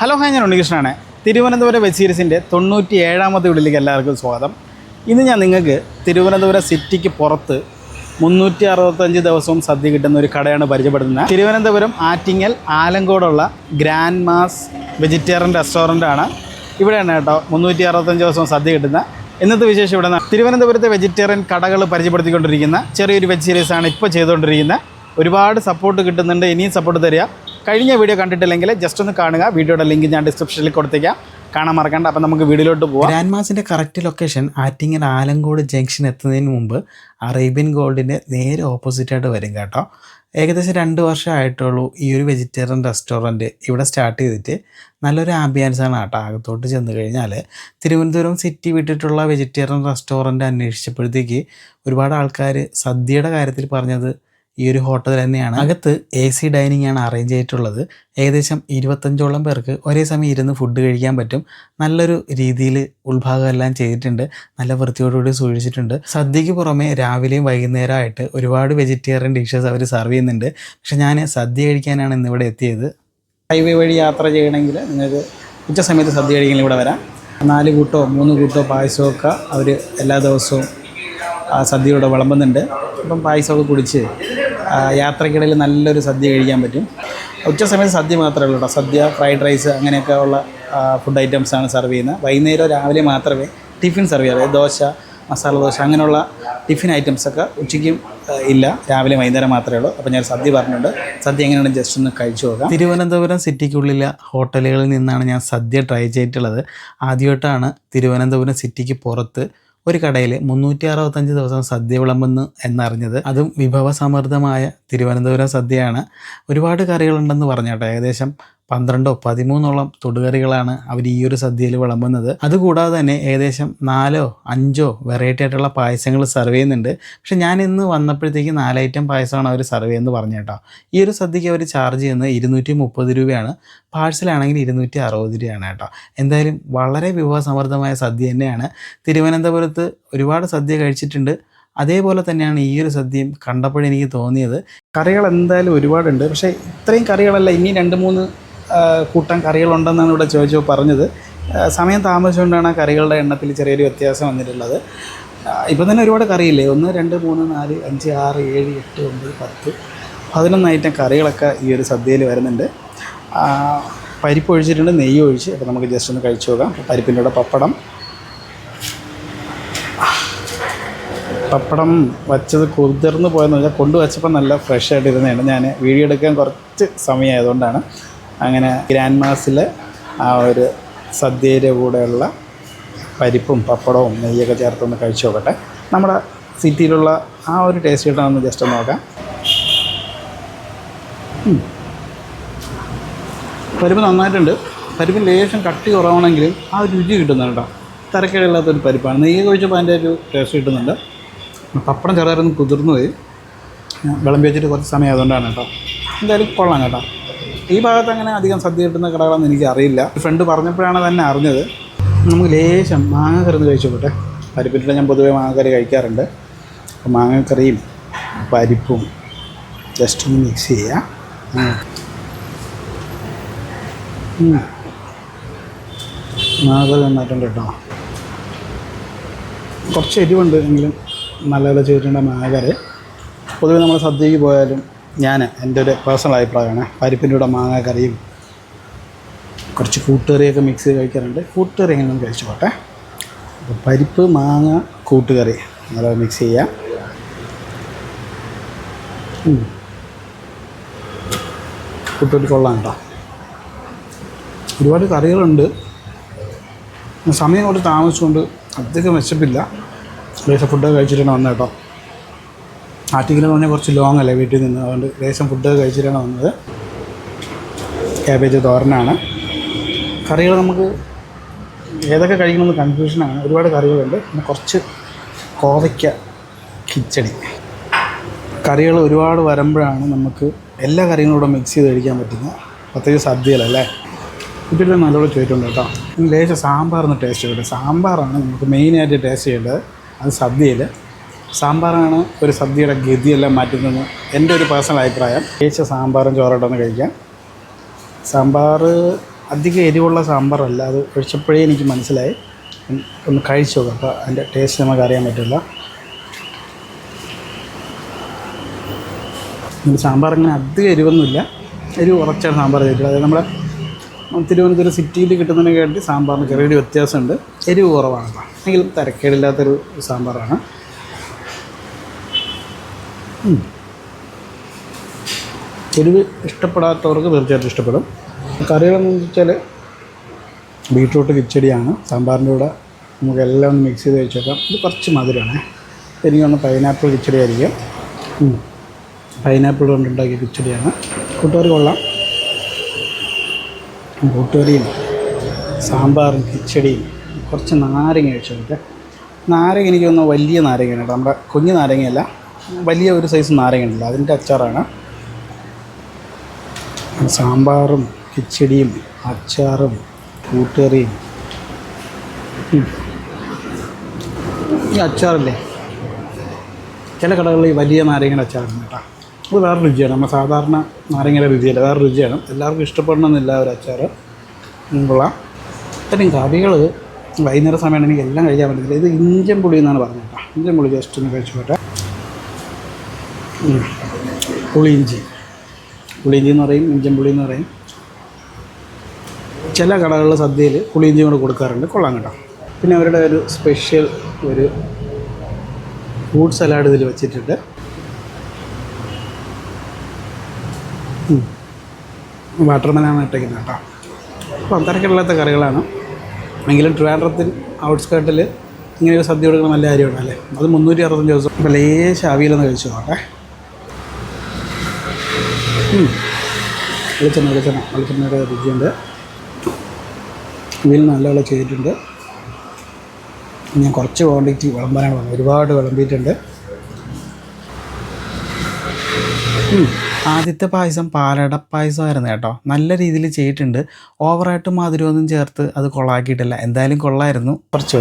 Hello hi ഞാൻ ഉണ്ണികൃഷ്ണനാണ്. Thiruvananthapuram web സീരീസിന്റെ തൊണ്ണൂറ്റി ഏഴാമത്തെ വീട്ടിലേക്ക് എല്ലാവർക്കും സ്വാഗതം. ഇന്ന് ഞാൻ നിങ്ങൾക്ക് തിരുവനന്തപുരം സിറ്റിക്ക് പുറത്ത് മുന്നൂറ്റി അറുപത്തഞ്ച് ദിവസവും സദ്യ കിട്ടുന്ന ഒരു കടയാണ് പരിചയപ്പെടുത്തുന്നത്. തിരുവനന്തപുരം ആറ്റിങ്ങൽ ആലങ്കോടുള്ള ഗ്രാൻഡ് മാസ് വെജിറ്റേറിയൻ റെസ്റ്റോറന്റ് ആണ്. ഇവിടെയാണ് കേട്ടോ മുന്നൂറ്റി അറുപത്തഞ്ച് ദിവസവും സദ്യ കിട്ടുന്ന ഇന്നത്തെ വിശേഷം ഇവിടെ തിരുവനന്തപുരത്തെ വെജിറ്റേറിയൻ കടകൾ പരിചയപ്പെടുത്തിക്കൊണ്ടിരിക്കുന്ന ചെറിയൊരു വെബ് സീരീസാണ് ഇപ്പോൾ ചെയ്തുകൊണ്ടിരിക്കുന്നത്. ഒരുപാട് സപ്പോർട്ട് കിട്ടുന്നുണ്ട്. ഇനിയും സപ്പോർട്ട് തരിക. കഴിഞ്ഞ വീഡിയോ കണ്ടിട്ടില്ലെങ്കിൽ ജസ്റ്റ് ഒന്ന് കാണുക. വീഡിയോയുടെ ലിങ്ക് ഞാൻ ഡിസ്ക്രിപ്ഷനിൽ കൊടുത്തേക്കാം. കാണാൻ മറക്കണ്ട. അപ്പം നമുക്ക് വീഡിയോയിലോട്ട് പോകാം Grand മാസിന്റെ correct location Attingal Alamcode junction എത്തുന്നതിന് മുമ്പ് അറേബ്യൻ ഗോൾഡിന്റെ നേരെ ഓപ്പോസിറ്റായിട്ട് വരും കേട്ടോ. ഏകദേശം രണ്ട് വർഷം ആയിട്ടുള്ളൂ ഈ ഒരു വെജിറ്റേറിയൻ റെസ്റ്റോറന്റ് ഇവിടെ സ്റ്റാർട്ട് ചെയ്തിട്ട്. നല്ലൊരു ആംബിയൻസാണ് കേട്ടോ അകത്തോട്ട് ചെന്ന് കഴിഞ്ഞാൽ തിരുവനന്തപുരം സിറ്റി വിട്ടിട്ടുള്ള വെജിറ്റേറിയൻ റെസ്റ്റോറന്റ് അന്വേഷിച്ചപ്പോഴത്തേക്ക് ഒരുപാട് ആൾക്കാർ സദ്യയുടെ കാര്യത്തിൽ പറഞ്ഞത് ഈ ഒരു ഹോട്ടൽ തന്നെയാണ്. അകത്ത് എ സി ഡൈനിങ് ആണ് അറേഞ്ച് ചെയ്തിട്ടുള്ളത്. ഏകദേശം ഇരുപത്തഞ്ചോളം പേർക്ക് ഒരേ സമയം ഇരുന്ന് ഫുഡ് കഴിക്കാൻ പറ്റും. നല്ലൊരു രീതിയിൽ ഉൾഭാഗം എല്ലാം ചെയ്തിട്ടുണ്ട്. നല്ല വൃത്തിയോടുകൂടി സൂക്ഷിച്ചിട്ടുണ്ട്. സദ്യക്ക് പുറമെ രാവിലെയും വൈകുന്നേരമായിട്ട് ഒരുപാട് വെജിറ്റേറിയൻ ഡിഷസ് അവർ സെർവ് ചെയ്യുന്നുണ്ട്. പക്ഷെ ഞാൻ സദ്യ കഴിക്കാനാണ് ഇന്നിവിടെ എത്തിയത്. ഹൈവേ വഴി യാത്ര ചെയ്യണമെങ്കിൽ നിങ്ങൾക്ക് ഉച്ച സമയത്ത് സദ്യ കഴിക്കണമെങ്കിൽ ഇവിടെ വരാം. നാല് കൂട്ടോ മൂന്ന് കൂട്ടോ പായസമൊക്കെ അവർ എല്ലാ ദിവസവും ആ സദ്യയോടെ വിളമ്പുന്നുണ്ട്. അപ്പം പായസമൊക്കെ കുടിച്ച് യാത്രക്കിടയിൽ നല്ലൊരു സദ്യ കഴിക്കാൻ പറ്റും. ഉച്ച സമയത്ത് സദ്യ മാത്രമേ ഉള്ളൂ കേട്ടോ. സദ്യ ഫ്രൈഡ് റൈസ് അങ്ങനെയൊക്കെ ഉള്ള ഫുഡ് ഐറ്റംസാണ് സെർവ് ചെയ്യുന്നത്. വൈകുന്നേരം രാവിലെ മാത്രമേ ടിഫിൻ സെർവ് ചെയ്യാറ് ദോശ മസാല ദോശ അങ്ങനെയുള്ള ടിഫിൻ ഐറ്റംസൊക്കെ ഉച്ചയ്ക്കും ഇല്ല. രാവിലെ വൈകുന്നേരം മാത്രമേ ഉള്ളൂ. അപ്പോൾ ഞാൻ സദ്യ പറഞ്ഞിട്ടുണ്ട് സദ്യ എങ്ങനെയാണ് ജസ്റ്റ് ഒന്ന് കഴിച്ചു നോക്കാം. തിരുവനന്തപുരം സിറ്റിക്കുള്ളിലെ ഹോട്ടലുകളിൽ നിന്നാണ് ഞാൻ സദ്യ ട്രൈ ചെയ്തിട്ടുള്ളത്. ആദ്യമായിട്ടാണ് തിരുവനന്തപുരം സിറ്റിക്ക് പുറത്ത് ഒരു കടയിൽ മുന്നൂറ്റി അറുപത്തഞ്ച് ദിവസം സദ്യ വിളമ്പുന്നു എന്നറിഞ്ഞത്. അതും വിഭവസമൃദ്ധമായ തിരുവനന്തപുരം സദ്യയാണ്. ഒരുപാട് കറികളുണ്ടെന്ന് പറഞ്ഞു ഏകദേശം പന്ത്രണ്ടോ പതിമൂന്നോളം തൊടുകറികളാണ് അവർ ഈ ഒരു സദ്യയിൽ വിളമ്പുന്നത്. അതുകൂടാതെ തന്നെ ഏകദേശം നാലോ അഞ്ചോ വെറൈറ്റി ആയിട്ടുള്ള പായസങ്ങൾ സെർവ് ചെയ്യുന്നുണ്ട്. പക്ഷെ ഞാൻ ഇന്ന് വന്നപ്പോഴത്തേക്ക് നാലൈറ്റം പായസമാണ് അവർ സെർവ് ചെയ്യുന്നത് പറഞ്ഞു കേട്ടോ. ഈ ഒരു സദ്യക്ക് അവർ ചാർജ് ചെയ്യുന്നത് ഇരുന്നൂറ്റി മുപ്പത് രൂപയാണ്. പാഴ്സലാണെങ്കിൽ ഇരുന്നൂറ്റി അറുപത് രൂപയാണ് കേട്ടോ. എന്തായാലും വളരെ വിഭവസമൃദ്ധമായ സദ്യ തന്നെയാണ്. തിരുവനന്തപുരത്ത് ഒരുപാട് സദ്യ കഴിച്ചിട്ടുണ്ട്. അതേപോലെ തന്നെയാണ് ഈ ഒരു സദ്യയും കണ്ടപ്പോഴെനിക്ക് തോന്നിയത്. കറികൾ എന്തായാലും ഒരുപാടുണ്ട്. പക്ഷേ ഇത്രയും കറികളല്ല ഇനി രണ്ട് മൂന്ന് കൂട്ടം കറികളുണ്ടെന്നാണ് ഇവിടെ ചോദിച്ചപ്പോൾ പറഞ്ഞത്. സമയം താമസിച്ചുകൊണ്ടാണ് ആ കറികളുടെ എണ്ണത്തിൽ ചെറിയൊരു വ്യത്യാസം വന്നിട്ടുള്ളത്. ഇപ്പം തന്നെ ഒരുപാട് കറിയില്ലേ? ഒന്ന് രണ്ട് മൂന്ന് നാല് അഞ്ച് ആറ് ഏഴ് എട്ട് ഒമ്പത് പത്ത് പതിനൊന്ന് ഐറ്റം കറികളൊക്കെ ഈ ഒരു സദ്യയിൽ വരുന്നുണ്ട്. പരിപ്പ് ഒഴിച്ചിട്ടുണ്ട് നെയ്യ് ഒഴിച്ച്. അപ്പോൾ നമുക്ക് ജസ്റ്റ് ഒന്ന് കഴിച്ചു നോക്കാം. പരിപ്പിന്റെ കൂടെ പപ്പടം. പപ്പടം വച്ചത് കുതിർന്ന് പോയെന്ന് വെച്ചാൽ കൊണ്ടുവച്ചപ്പോൾ നല്ല ഫ്രഷ് ആയിട്ട് ഇരുന്നതാണ്. ഞാൻ വീഡിയോ എടുക്കാൻ കുറച്ച് സമയമായതുകൊണ്ടാണ്. അങ്ങനെ ഗ്രാൻഡ് മാസിൽ ആ ഒരു സദ്യയുടെ കൂടെയുള്ള പരിപ്പും പപ്പടവും നെയ്യൊക്കെ ചേർത്തൊന്ന് കഴിച്ചു നോക്കട്ടെ. നമ്മുടെ സിറ്റിയിലുള്ള ആ ഒരു ടേസ്റ്റ് കിട്ടാമെന്ന് ജസ്റ്റ് നോക്കാം. പരിപ്പ് നന്നായിട്ടുണ്ട്. പരിപ്പിന് ലേശം കട്ടി കുറവാണെങ്കിലും ആ ഒരു രുചി കിട്ടുന്നുണ്ട് കേട്ടോ. തിരക്കേടില്ലാത്തൊരു പരിപ്പാണ്. നെയ്യ് കഴിച്ചപ്പോൾ അതിന്റെ ഒരു ടേസ്റ്റ് കിട്ടുന്നുണ്ട്. പപ്പടം ചെറുതായിരുന്നു കുതിർന്നു പോയി. വിളമ്പി വെച്ചിട്ട് കുറച്ച് സമയം അതുകൊണ്ടാണ് കേട്ടോ. എന്തായാലും കൊള്ളാം കേട്ടോ. ഈ ഭാഗത്ത് അങ്ങനെ അധികം സദ്യ കിട്ടുന്ന കടകളൊന്നും എനിക്ക് അറിയില്ല. ഫ്രണ്ട് പറഞ്ഞപ്പോഴാണ് തന്നെ അറിഞ്ഞത്. നമുക്ക് ലേശം മാങ്ങ കറി ഒന്ന് കഴിച്ചു നോക്കട്ടെ. പരിപ്പിട്ടിട്ട് ഞാൻ പൊതുവേ മാങ്ങക്കറി കഴിക്കാറുണ്ട്. അപ്പോൾ മാങ്ങക്കറിയും പരിപ്പും ജസ്റ്റ് ഒന്ന് മിക്സ് ചെയ്യാം. മാങ്ങക്കറി നന്നായിട്ടുണ്ട് കേട്ടോ. കുറച്ച് എരിവുണ്ട് എങ്കിലും നല്ല ചെയ്തിട്ടുണ്ട് മാങ്ങക്കറി പൊതുവേ നമ്മൾ സദ്യയ്ക്ക് പോയാലും ഞാൻ എന്റെ ഒരു പേഴ്സണൽ അഭിപ്രായമാണ്. പരിപ്പിന്റെ കൂടെ മാങ്ങക്കറിയും കുറച്ച് കൂട്ടുകറിയൊക്കെ മിക്സ് ചെയ്ത് കഴിക്കാറുണ്ട്. കൂട്ടുകറി എങ്ങനെയും കഴിച്ചു പോട്ടെ. അപ്പോൾ പരിപ്പ് മാങ്ങ കൂട്ടുകറി നല്ല മിക്സ് ചെയ്യാം. കൂട്ടുകറി കൊള്ളാം കേട്ടോ. ഒരുപാട് കറികളുണ്ട്. സമയം കൊണ്ട് താമസിച്ചുകൊണ്ട് അധികം വിശപ്പില്ല. ഫുഡൊക്കെ കഴിച്ചിട്ടാണ് വന്നത് കേട്ടോ എന്ന് പറഞ്ഞാൽ കുറച്ച് ലോങ് അല്ലേ വീട്ടിൽ നിന്ന്. അതുകൊണ്ട് ലേശം ഫുഡ് കഴിച്ചിട്ടാണ് വന്നത്. ക്യാബേജ് തോരനാണ്. കറികൾ നമുക്ക് ഏതൊക്കെ കഴിക്കണമെന്ന് കൺഫ്യൂഷനാണ് ഒരുപാട് കറികളുണ്ട്. പിന്നെ കുറച്ച് കോവയ്ക്ക കിച്ചടി. കറികൾ ഒരുപാട് വരുമ്പോഴാണ് നമുക്ക് എല്ലാ കറികളും കൂടെ മിക്സ് ചെയ്ത് കഴിക്കാൻ പറ്റുന്നത്. പ്രത്യേകിച്ച് സദ്യയിലല്ലേ ഇതിൽ നല്ലോണം ചോദിച്ചിട്ടുണ്ട് കേട്ടോ. ലേശം സാമ്പാറിന് ടേസ്റ്റ് ചെയ്യട്ടെ. സാമ്പാറാണ് നമുക്ക് മെയിനായിട്ട് ടേസ്റ്റ് ചെയ്യേണ്ടത്. അത് സദ്യയിൽ സാമ്പാറാണ് ഒരു സദ്യയുടെ ഗതിയെല്ലാം മാറ്റുന്നത് എന്റെ ഒരു പേഴ്സണൽ അഭിപ്രായം. കേച്ച സാമ്പാറും ചോറോട്ടൊന്ന് കഴിക്കാം. സാമ്പാർ അധികം എരിവുള്ള സാമ്പാറല്ല. അത് ഒഴിച്ചപ്പോഴേ എനിക്ക് മനസ്സിലായി. ഒന്ന് കഴിച്ചു നോക്കാം. അപ്പോൾ അതിന്റെ ടേസ്റ്റ് നമുക്ക് അറിയാൻ പറ്റില്ല. സാമ്പാർ അങ്ങനെ അധികം എരിവൊന്നുമില്ല. എരിവ് ഉറച്ചാണ് സാമ്പാർ ചെയ്തിട്ടുള്ളത് അതായത് നമ്മുടെ തിരുവനന്തപുരം സിറ്റിയിൽ കിട്ടുന്നതിനെ കാട്ടി സാമ്പാറിന് ചെറിയൊരു വ്യത്യാസമുണ്ട്. എരിവ് കുറവാണ്. എങ്കിലും തരക്കേടില്ലാത്തൊരു സാമ്പാറാണ്. എരിവ് ഇഷ്ടപ്പെടാത്തവർക്ക് തീർച്ചയായിട്ടും ഇഷ്ടപ്പെടും. കറികളെന്ന് വെച്ചാൽ ബീട്രൂട്ട് കിച്ചടിയാണ്. സാമ്പാറിന്റെ കൂടെ നമുക്ക് എല്ലാം ഒന്ന് മിക്സ് ചെയ്ത് വെച്ചേക്കാം. ഇത് കുറച്ച് മധുരമാണ്. എനിക്ക് ഒന്ന് പൈനാപ്പിൾ കിച്ചടി ആയിരിക്കും പൈനാപ്പിൾ കൊണ്ടുണ്ടാക്കിയ കിച്ചടിയാണ്. കൂട്ടുകറി കൊള്ളാം. കൂട്ടുകറിയും സാമ്പാറും കിച്ചടിയും കുറച്ച് നാരങ്ങ കഴിച്ചു നാരങ്ങ എനിക്ക് തോന്നുന്നു വലിയ നാരങ്ങയാണ് കേട്ടോ. നമ്മുടെ കുഞ്ഞു നാരങ്ങയല്ല. വലിയ ഒരു സൈസ് നാരങ്ങ ഉണ്ടല്ലോ അതിന്റെ അച്ചാറാണ്. സാമ്പാറും കിച്ചടിയും അച്ചാറും കൂട്ടുകറിയും. ഈ അച്ചാറില്ലേ? ചില കടകളിൽ വലിയ നാരങ്ങയുടെ അച്ചാറുണ്ട് കേട്ടോ. അത് വേറെ രുചിയാണ്. നമ്മൾ സാധാരണ നാരങ്ങയുടെ രുചിയല്ല വേറെ രുചിയാണ്. എല്ലാവർക്കും ഇഷ്ടപ്പെടണമെന്നില്ല ഒരു അച്ചാർ കൊള്ളാം പിന്നെ കറികൾ വൈകുന്നേരം സമയമാണ് എനിക്ക് എല്ലാം കഴിക്കാൻ പറ്റത്തില്ല. ഇത് ഇഞ്ചൻ പുളി എന്നാണ് പറഞ്ഞത് കേട്ടോ. ഇഞ്ചൻ പുളി ജസ്റ്റ് ഒന്ന് കഴിച്ചോട്ടെ ഉം. പുളിയിഞ്ചി പുളിയിഞ്ചി എന്ന് പറയും ഇഞ്ചൻ പുളി എന്ന് പറയും. ചില കടകളിലെ സദ്യയിൽ പുളിയിഞ്ചി കൂടെ കൊടുക്കാറുണ്ട്. കൊള്ളാം കേട്ടോ. പിന്നെ അവരുടെ ഒരു സ്പെഷ്യൽ ഒരു ഫ്രൂട്ട് സലാഡ് ഇതിൽ വെച്ചിട്ടുണ്ട്. വാട്ടർ മെലാണ് ഇട്ടേക്കുന്നത് കേട്ടോ. അപ്പോൾ അത്തരക്കില്ലാത്ത കറികളാണ്. എങ്കിലും ട്രിവാൻഡ്രത്തിൽ ഔട്ട്സ്കേർട്ടിൽ ഇങ്ങനെ ഒരു സദ്യ കൊടുക്കുന്ന നല്ല കാര്യമാണ് അല്ലേ? അത് മുന്നൂറ്റി അറുപത്തഞ്ച് ദിവസം. അപ്പോൾ ലേശ കഴിച്ചു നോട്ടെ വെളിച്ചെണ്ണ വെളിച്ചെണ്ണ. വെളിച്ചെണ്ണയുടെ രുചിയുണ്ട്. ഇതിൽ നല്ലപോലെ ചെയ്തിട്ടുണ്ട് ഞാൻ കുറച്ച് ക്വാണ്ടിറ്റി വിളമ്പാനാണ് വന്നത് ഒരുപാട് വിളമ്പിയിട്ടുണ്ട്. ആദ്യത്തെ പായസം പാലട പായസമായിരുന്നു കേട്ടോ. നല്ല രീതിയിൽ ചെയ്തിട്ടുണ്ട്. ഓവറായിട്ട് മധുരമൊന്നും ചേർത്ത് അത് കൊള്ളാക്കിയിട്ടില്ല. എന്തായാലും കൊള്ളായിരുന്നു. കുറച്ച്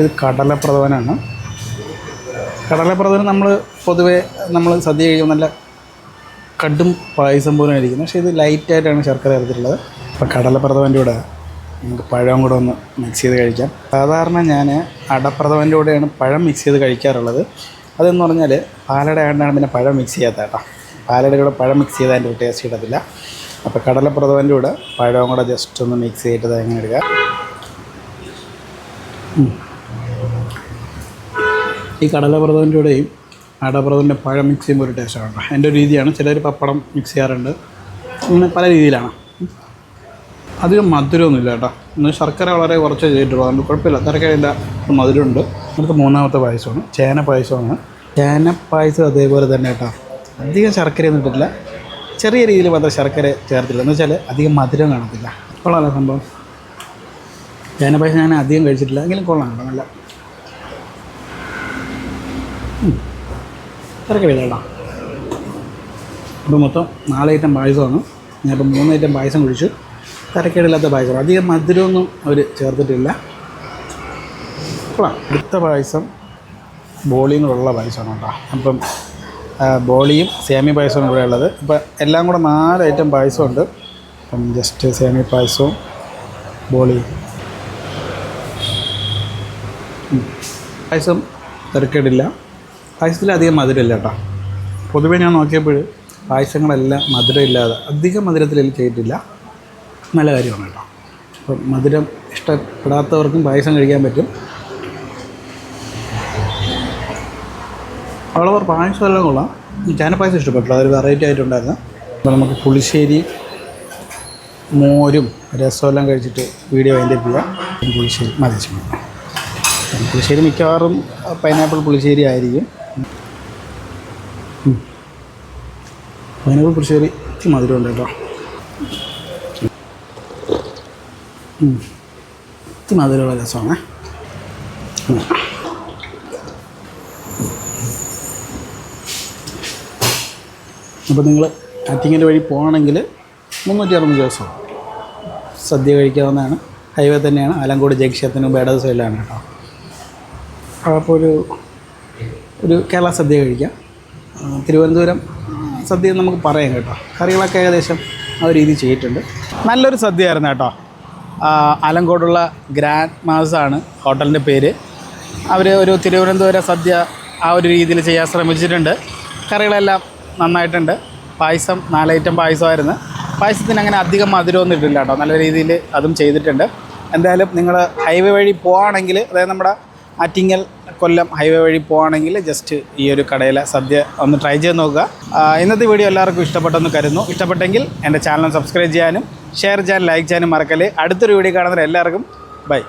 ഇത് കടലപ്രധാനാണ് കടലപ്രധാനം നമ്മൾ പൊതുവേ നമ്മൾ സദ്യ കഴിക്കുമ്പോൾ നല്ല കടും പായസം പോലെ ആയിരിക്കുന്നത് പക്ഷേ ഇത് ലൈറ്റായിട്ടാണ് ശർക്കര ചേർത്തിട്ടുള്ളത് അപ്പോൾ കടലപ്രഥമന്റെ കൂടെ നമുക്ക് പഴം കൂടെ ഒന്ന് മിക്സ് ചെയ്ത് കഴിക്കാം. സാധാരണ ഞാൻ അടപ്രഥമന്റെ കൂടെയാണ് പഴം മിക്സ് ചെയ്ത് കഴിക്കാറുള്ളത്. അതെന്ന് പറഞ്ഞാൽ പാലട ആയതുകൊണ്ടാണ് പിന്നെ പഴം മിക്സ് ചെയ്യാത്ത കേട്ടോ. പാലട കൂടെ പഴം മിക്സ് ചെയ്താൽ അതിന്റെ ടേസ്റ്റ് കിട്ടത്തില്ല. അപ്പോൾ കടലപ്രഥമന്റെ കൂടെ പഴവും കൂടെ ജസ്റ്റ് ഒന്ന് മിക്സ് ചെയ്തിട്ട് എങ്ങനെ എടുക്കുക ഈ കടലപ്രഥമന്റെ കൂടെയും അടപ്രഥമന്റെ പഴം മിക്സ് ചെയ്യുമ്പോൾ ഒരു ടേസ്റ്റ് ആണ് എന്റെ ഒരു രീതിയാണ്. ചിലർ പപ്പടം മിക്സ് ചെയ്യാറുണ്ട്. അങ്ങനെ പല രീതിയിലാണ്. അധികം മധുരമൊന്നുമില്ല കേട്ടോ. ഇന്ന് ശർക്കര വളരെ കുറച്ച് ചെയ്തിട്ടുള്ളൂ. അതുകൊണ്ട് കുഴപ്പമില്ല. തിരക്കേണ്ട മധുരമുണ്ട്. അടുത്ത മൂന്നാമത്തെ പായസമാണ്. ചേന പായസമാണ്. ചേന പായസം അതേപോലെ തന്നെ കേട്ടോ. അധികം ശർക്കരയൊന്നും ഇട്ടിട്ടില്ല. ചെറിയ രീതിയിൽ മാത്രം ശർക്കര ചേർത്തില്ല എന്ന് വെച്ചാൽ അധികം മധുരം കാണത്തില്ല. കൊള്ളാമല്ലോ സംഭവം? ചേന പായസം ഞാൻ അധികം കഴിച്ചിട്ടില്ല. എങ്കിലും കൊള്ളാം കേട്ടോ. നല്ല തിരക്കില്ല കേട്ടോ അപ്പോൾ മൊത്തം നാല് പായസമാണ്. ഞാനിപ്പോൾ മൂന്ന് പായസം കുഴിച്ചു. തിരക്കേടില്ലാത്ത പായസം. അധികം മധുരമൊന്നും അവർ ചേർത്തിട്ടില്ല. കൊള്ളാം. അടുത്ത പായസം ബോളിയും കൂടെയുള്ള പായസമാണ് കേട്ടോ. അപ്പം ബോളിയും സേമി പായസവും കൂടെ ഉള്ളത്. ഇപ്പം എല്ലാം കൂടെ നാല് ഐറ്റം പായസമുണ്ട്. അപ്പം ജസ്റ്റ് സേമി പായസവും ബോളിയും. പായസം തിരക്കേടില്ല. പായസത്തിൽ അധികം മധുരമില്ല കേട്ടോ. പൊതുവേ ഞാൻ നോക്കിയപ്പോൾ പായസങ്ങളെല്ലാം മധുരമില്ലാതെ അധികം മധുരത്തിൽ ചെയ്തിട്ടില്ല. നല്ല കാര്യമാണ് കേട്ടോ. അപ്പം മധുരം ഇഷ്ടപ്പെടാത്തവർക്കും പായസം കഴിക്കാൻ പറ്റും. അവളവർ പായസം എല്ലാം കൊള്ളാം. ചാനപ്പായസം ഇഷ്ടപ്പെട്ടു അതൊരു വെറൈറ്റി ആയിട്ടുണ്ടായിരുന്നു. അപ്പോൾ നമുക്ക് പുളിശ്ശേരി മോരും രസമെല്ലാം കഴിച്ചിട്ട് വീഡിയോ അതിന്റെ ചെയ്യാം. പുളിശ്ശേരി മതി. പുളിശ്ശേരി മിക്കവാറും പൈനാപ്പിൾ പുളിശ്ശേരി ആയിരിക്കും. പൈനാപ്പിൾ ഇത്തിരി മധുരമുണ്ട് കേട്ടോ. ഇത്തിരി മധുരമുള്ള രസമാണ്. അപ്പോൾ നിങ്ങൾ അറ്റിങ്ങിന്റെ വഴി പോകണമെങ്കിൽ മുന്നൂറ്റി അറുപത് ദിവസം. സദ്യ കഴിക്കാവുന്നതാണ്. ഹൈവേ തന്നെയാണ്. ആലങ്കോട് ജംഗ്ഷത്തിന് ഇടത് സൈഡിലാണ് കേട്ടോ. അപ്പോൾ ഒരു ഒരു കേരള സദ്യ കഴിക്കാം. തിരുവനന്തപുരം സദ്യ നമുക്ക് പറയാം കേട്ടോ. കറികളൊക്കെ ഏകദേശം ആ രീതി ചെയ്തിട്ടുണ്ട്. നല്ലൊരു സദ്യയായിരുന്നു കേട്ടോ. അലങ്കോടുള്ള ഗ്രാൻഡ് മാസാണ് ഹോട്ടലിന്റെ പേര്. അവർ ഒരു തിരുവനന്തപുരം സദ്യ ആ ഒരു രീതിയിൽ ചെയ്യാൻ ശ്രമിച്ചിട്ടുണ്ട്. കറികളെല്ലാം നന്നായിട്ടുണ്ട്. പായസം നാല് ഐറ്റം പായസമായിരുന്നു. പായസത്തിന് അങ്ങനെ അധികം മധുരമൊന്നും ഇട്ടില്ല കേട്ടോ. നല്ല രീതിയിൽ അതും ചെയ്തിട്ടുണ്ട്. എന്തായാലും നിങ്ങൾ ഹൈവേ വഴി പോവുകയാണെങ്കിൽ അതായത് നമ്മുടെ ആറ്റിങ്ങൽ കൊല്ലം ഹൈവേ വഴി പോവുകയാണെങ്കിൽ ജസ്റ്റ് ഈ ഒരു കടയിലെ സദ്യ ഒന്ന് ട്രൈ ചെയ്ത് നോക്കുക. ഇന്നത്തെ വീഡിയോ എല്ലാവർക്കും ഇഷ്ടപ്പെട്ടെന്ന് കരുതുന്നു. ഇഷ്ടപ്പെട്ടെങ്കിൽ എന്റെ ചാനൽ സബ്സ്ക്രൈബ് ചെയ്യാനും ഷെയർ ചെയ്യാനും ലൈക്ക് ചെയ്യാനും മറക്കല്ലേ. അടുത്തൊരു വീഡിയോ കാണുന്നവർ എല്ലാവർക്കും ബൈ